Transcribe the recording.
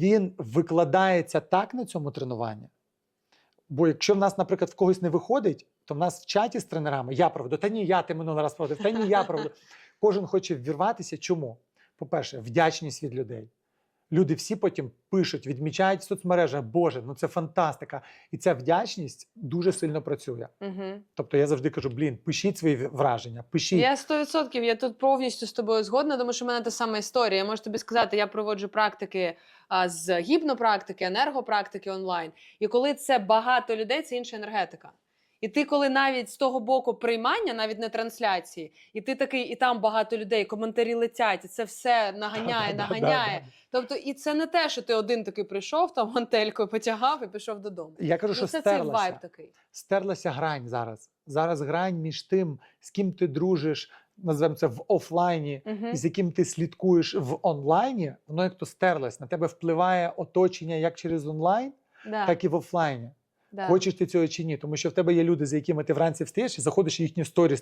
він викладається так на цьому тренуванні. Бо якщо в нас, наприклад, в когось не виходить, то в нас в чаті з тренерами я проведу, та ні, я ти минулий раз проводив, та ні, я проведу. Кожен хоче ввірватися. Чому? По-перше, вдячність від людей. Люди всі потім пишуть, відмічають в соцмережах, Боже, ну це фантастика. І ця вдячність дуже сильно працює. Угу. Тобто я завжди кажу: блін, пишіть свої враження, пишіть. Я 100%, я тут повністю з тобою згодна, тому що в мене та сама історія. Я можу тобі сказати, я проводжу практики а, з гіпнопрактики, енергопрактики онлайн. І коли це багато людей, це інша енергетика. І ти, коли навіть з того боку приймання, навіть не трансляції, і ти такий, і там багато людей, коментарі летять, і це все наганяє, наганяє. Тобто, і це не те, що ти один такий прийшов, там гантелькою потягав і пішов додому. Я кажу, Ну, що це цей вайб такий. стерлася грань зараз. Зараз грань між тим, з ким ти дружиш, називаємо це в офлайні, Угу. і з яким ти слідкуєш в онлайні, воно як то стерлось. На тебе впливає оточення як через онлайн, Да, так і в офлайні. Да. Хочеш ти цього чи ні, тому що в тебе є люди, за якими ти вранці встаєш і заходиш в їхні сторіс.